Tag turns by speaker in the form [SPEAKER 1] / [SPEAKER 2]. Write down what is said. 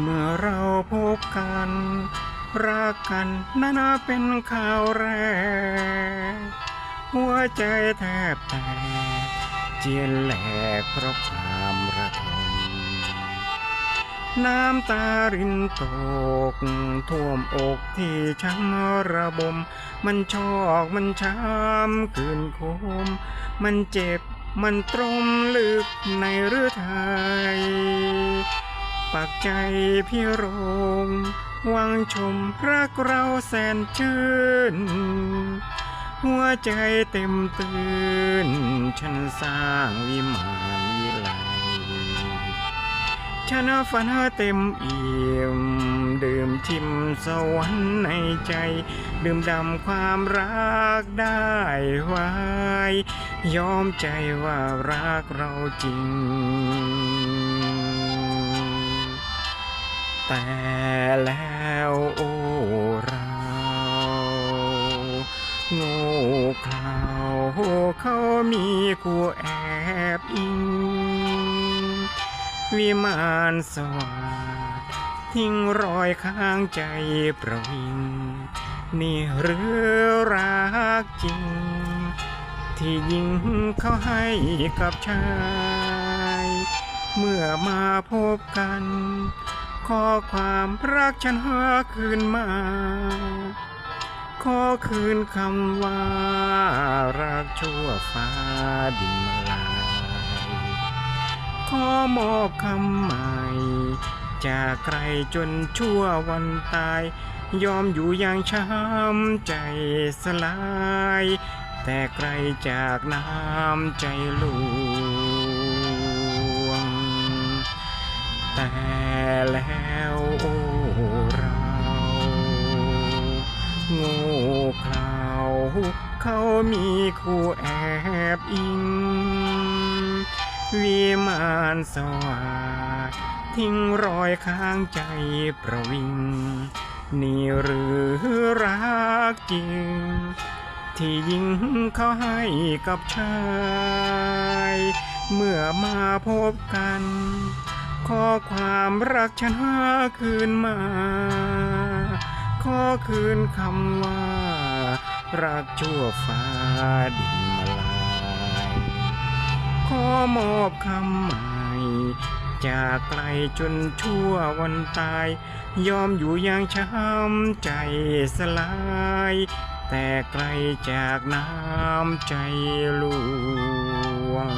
[SPEAKER 1] เมื่อเราพบกัน รักกันนั่นเป็นข่าวแรก หัวใจแทบแตกเจียนแหลกเพราะความระทมน้ำตารินตก ท่วมอกที่ช้ำระบม มันชอกมันช้ำคืนคม มันเจ็บมันตรมลึกในหรือไทย ปักใจพี่โรงหวังชมรักเราแสนชื่น หัวใจเต็มตื่น ฉันสร้างวิมานวิไลชนะฝันเต็มเอี่ยมดื่มชิมสวรรค์ในใจ ดื่มดำความรักได้ไว้ยอมใจว่ารักเราจริง แต่แล้วโอ้เราโง่เขลาเขามีคู่แอบอิง วิมานสวัสดทิ้งรอยข้างใจประวิง นี่หรือรักจริง ที่ยิงเขาให้กับชาย เมื่อมาพบกัน ขอความรักฉันหาคืนมา ขอคืนคำว่า รักชั่วฟ้าดินมาลายขอมอบคำใหม่ จากใครจนชั่ววันตาย ยอมอยู่อย่างช้ำใจสลาย แต่ใครจากน้ำใจหลว แล้วโอ้เราโง่เขลาเขามีคู่แอบอิง วิมานสวัสดทิ้งรอยข้างใจประวิง นี่หรือรักจริง ที่ยิงเขาให้กับชาย เมื่อมาพบกัน ขอความรักฉันหาคืนมา ขอคืนคำว่า รักชั่วฟ้าดินมาลายขอมอบคำใหม่ จากไกลจนชั่ววันตาย ยอมอยู่อย่างช้ำใจสลาย แต่ไกลจากน้ำใจหลวง